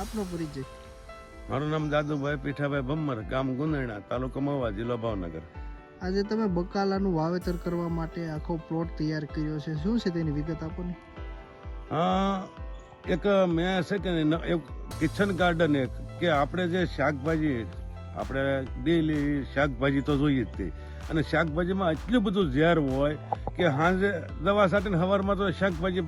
આપનો પરિચય. મારું નામ દાદુભાઈ પીઠાભાઈ ભમ્મર ગામ ગુંદરણા તાલુકો મહુવા જિલ્લો ભાવનગર. આજે તમે બકાલાનું વાવેતર કરવા માટે આખો પ્લોટ તૈયાર કર્યો છે. શું છે તેની વિગત આપો ને એક મેં છે કે એક કિચન ગાર્ડન એક કે આપણે જે શાકભાજી આપણે ડેલી શાકભાજી તો જોઈએ જ તે. અને શાકભાજીમાં એટલું બધું ઝેર હોય કે સાંજે દવા સાથે સવારમાં તો શાકભાજી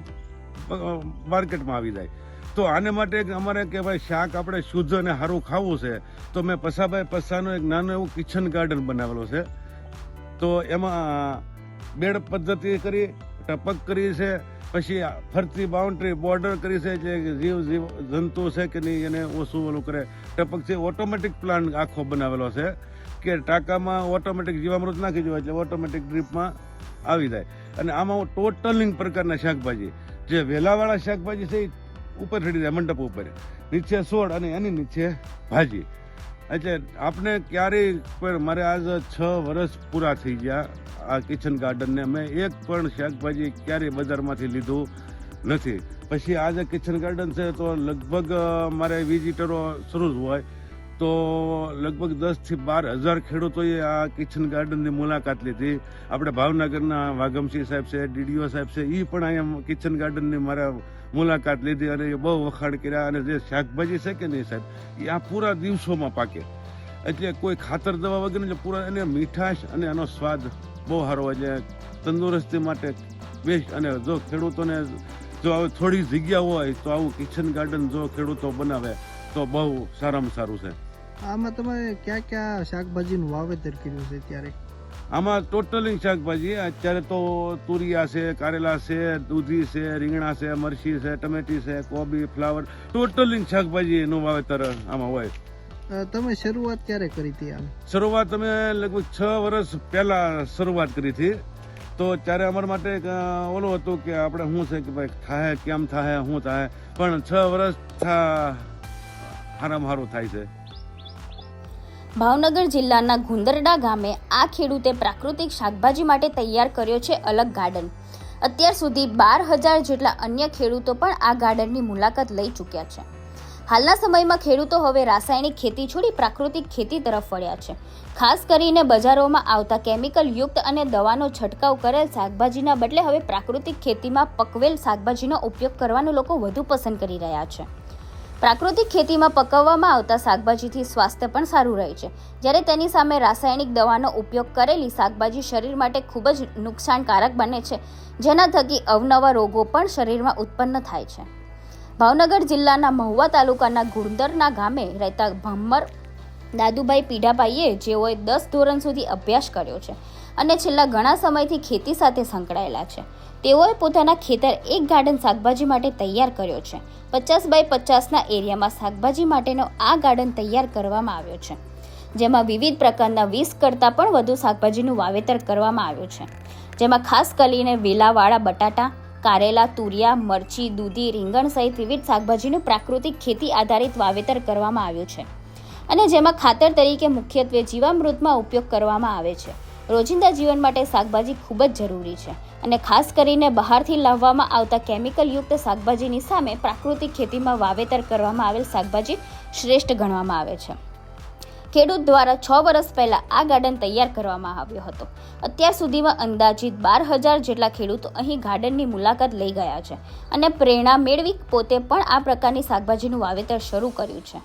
માર્કેટમાં આવી જાય. તો આને માટે અમારે કે ભાઈ શાક આપણે શુદ્ધ અને સારું ખાવું છે. તો મેં પસાભાઈ પસાનું એક નાનું એવું કિચન ગાર્ડન બનાવેલું છે. તો એમાં બેડ પદ્ધતિ કરી, ટપક કરી છે, પછી ફરતી બાઉન્ડ્રી બોર્ડર કરી છે જે જીવ જીવ જંતુ છે કે નહીં એને ઓછું ઓલું કરે. ટપક છે ઓટોમેટિક પ્લાન્ટ આખો બનાવેલો છે કે ટાંકામાં ઓટોમેટિક જીવામૃત નાખી જવાય એટલે ઓટોમેટિક ડ્રીપમાં આવી જાય. અને આમાં ટોટલિંગ પ્રકારના શાકભાજી, જે વેલાવાળા શાકભાજી છે એ ઉપર ચડી જાય, મંડપ ઉપર. નીચે સોળ અને એની નીચે ભાજી. એટલે આપણે ક્યારેય પણ મારે આજ છ વર્ષ પૂરા થઈ ગયા આ કિચન ગાર્ડનને મેં એક પણ શાકભાજી ક્યારેય બજારમાંથી લીધું નથી. પછી આ જે કિચન ગાર્ડન છે તો લગભગ મારે વિઝિટરો શરૂ જ હોય. તો લગભગ દસથી બાર હજાર ખેડૂતોએ આ કિચન ગાર્ડનની મુલાકાત લીધી. આપણે ભાવનગરના વાઘમસિંહ સાહેબ છે, ડીડીઓ સાહેબ છે એ પણ અહીંયા કિચન ગાર્ડનની મારા મુલાકાત લીધી અને એ બહુ વખાણ કર્યા અને જે શાકભાજી છે કે નહીં સાહેબ એ આ પૂરા દિવસોમાં પાકે. એટલે કોઈ ખાતર દવા વગર પૂરા એને મીઠાશ અને એનો સ્વાદ બહુ સારો હોય છે તંદુરસ્તી માટે બેસ્ટ. અને જો ખેડૂતોને જો થોડી જગ્યા હોય તો આવું કિચન ગાર્ડન જો ખેડૂતો બનાવે તો બહુ સારામાં સારું છે. આમાં તમે ક્યાં ક્યાં શાકભાજીનું વાવેતર કર્યું છે ત્યારે? આમાં ટોટલી શાકભાજી. અત્યારે તો તુરિયા છે કારેલા છે દૂધી છે રીંગણા છે મરચી છે ટમેટી છે કોબી ફ્લાવર. ટોટલી શાકભાજીનું વાવેતર આમાં હોય. તમે શરૂઆત ક્યારે કરી હતી આમ? શરૂઆત અમે લગભગ છ વર્ષ પહેલા શરૂઆત કરી હતી. તો ત્યારે અમારા માટે ઓલો હતો કે આપણે શું છે કે ભાઈ થાય કેમ થાય શું થાય પણ છ વર્ષ થા હારામાં હારું થાય છે. ભાવનગર જિલ્લાના ગુંદરડા ગામે આ ખેડૂતે પ્રાકૃતિક શાકભાજી માટે તૈયાર કર્યો છે અલગ ગાર્ડન. અત્યાર સુધી બાર હજાર જેટલા અન્ય ખેડૂતો પણ આ ગાર્ડનની મુલાકાત લઈ ચૂક્યા છે. હાલના સમયમાં ખેડૂતો હવે રાસાયણિક ખેતી છોડી પ્રાકૃતિક ખેતી તરફ વળ્યા છે. ખાસ કરીને બજારોમાં આવતા કેમિકલ યુક્ત અને દવાનો છંટકાવ કરેલ શાકભાજીના બદલે હવે પ્રાકૃતિક ખેતીમાં પકવેલ શાકભાજીનો ઉપયોગ કરવાનું લોકો વધુ પસંદ કરી રહ્યા છે. પ્રાકૃતિક ખેતીમાં પકવવામાં આવતા શાકભાજીથી સ્વાસ્થ્ય પણ સારું રહે છે. જ્યારે તેની સામે રાસાયણિક દવાનો ઉપયોગ કરેલી શાકભાજી શરીર માટે ખૂબ જ નુકસાનકારક બને છે, જેના થકી અવનવા રોગો પણ શરીરમાં ઉત્પન્ન થાય છે. ભાવનગર જિલ્લાના મહુવા તાલુકાના ગુંદરના ગામે રહેતા ભમ્મર દાદુભાઈ પીઢાભાઈએ જેઓએ દસ ધોરણ સુધી અભ્યાસ કર્યો છે. અને છેલ્લા ઘણા સમયથી ખેતી સાથે સંકળાયેલા છે. તેઓએ પોતાના ખેતર એક ગાર્ડન શાકભાજી માટે તૈયાર કર્યો છે. પચાસ બાય પચાસના એરિયામાં શાકભાજી માટેનો આ ગાર્ડન તૈયાર કરવામાં આવ્યો છે. જેમાં વિવિધ પ્રકારના વીસ કરતાં પણ વધુ શાકભાજીનું વાવેતર કરવામાં આવ્યું છે. જેમાં ખાસ કરીને વેલાવાળા બટાટા, કારેલા તુરિયા, મરચી, દૂધી, રીંગણ સહિત વિવિધ શાકભાજીનું પ્રાકૃતિક ખેતી આધારિત વાવેતર કરવામાં આવ્યું છે. અને જેમાં ખાતર તરીકે મુખ્યત્વે જીવામૃતમાં ઉપયોગ કરવામાં આવે છે. રોજિંદા જીવન માટે શાકભાજી ખૂબ જ જરૂરી છે અને ખાસ કરીને બહારથી લાવવામાં આવતા કેમિકલયુક્ત શાકભાજીની સામે પ્રાકૃતિક ખેતીમાં વાવેતર કરવામાં આવેલ શાકભાજી શ્રેષ્ઠ ગણવામાં આવે છે. ખેડૂત દ્વારા છ વર્ષ પહેલાં આ ગાર્ડન તૈયાર કરવામાં આવ્યો હતો. અત્યાર સુધીમાં અંદાજિત બાર હજાર જેટલા ખેડૂતો અહીં ગાર્ડનની મુલાકાત લઈ ગયા છે અને પ્રેરણા મેળવી પોતે પણ આ પ્રકારની શાકભાજીનું વાવેતર શરૂ કર્યું છે.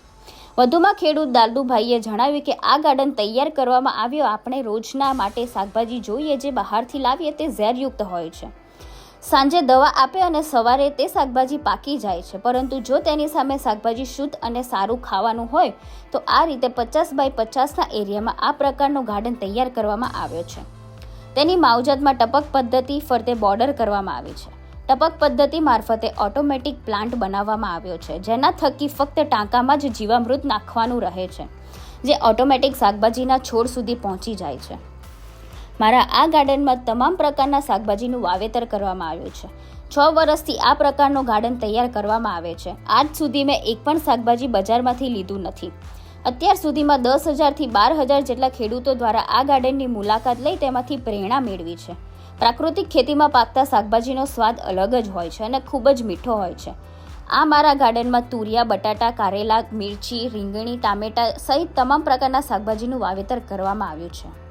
વધુમાં ખેડૂત દાદુભાઈએ જણાવ્યું કે આ ગાર્ડન તૈયાર કરવામાં આવ્યો. આપણે રોજના માટે શાકભાજી જોઈએ જે બહારથી લાવીએ તે ઝેરયુક્ત હોય છે. સાંજે દવા આપે અને સવારે તે શાકભાજી પાકી જાય છે. પરંતુ જો તેની સામે શાકભાજી શુદ્ધ અને સારું ખાવાનું હોય, તો આ રીતે પચાસ બાય પચાસના એરિયામાં આ પ્રકારનું ગાર્ડન તૈયાર કરવામાં આવ્યો છે. તેની માવજતમાં ટપક પદ્ધતિ ફરતે બોર્ડર કરવામાં આવી છે. ટપક પદ્ધતિ મારફતે ઓટોમેટિક પ્લાન્ટ બનાવવામાં આવ્યો છે, જેના થકી ફક્ત ટાંકામાં જ જીવામૃત નાખવાનું રહે છે, જે ઓટોમેટિક શાકભાજીના છોડ સુધી પહોંચી જાય છે. મારા આ ગાર્ડનમાં તમામ પ્રકારના શાકભાજીનું વાવેતર કરવામાં આવ્યું છે. છ વર્ષથી આ પ્રકારનું ગાર્ડન તૈયાર કરવામાં આવે છે. આજ સુધી મેં એક પણ શાકભાજી બજારમાંથી લીધું નથી. અત્યાર સુધીમાં દસ હજારથી બાર હજાર જેટલા ખેડૂતો દ્વારા આ ગાર્ડનની મુલાકાત લઈ તેમાંથી પ્રેરણા મેળવી છે. પ્રાકૃતિક ખેતીમાં પાકતા શાકભાજીનો સ્વાદ અલગ જ હોય છે અને ખૂબ જ મીઠો હોય છે. આ મારા ગાર્ડનમાં તુરિયા, બટાટા, કારેલા, મિરચી, રીંગણી, ટામેટા સહિત તમામ પ્રકારના શાકભાજીનું વાવેતર કરવામાં આવ્યું છે.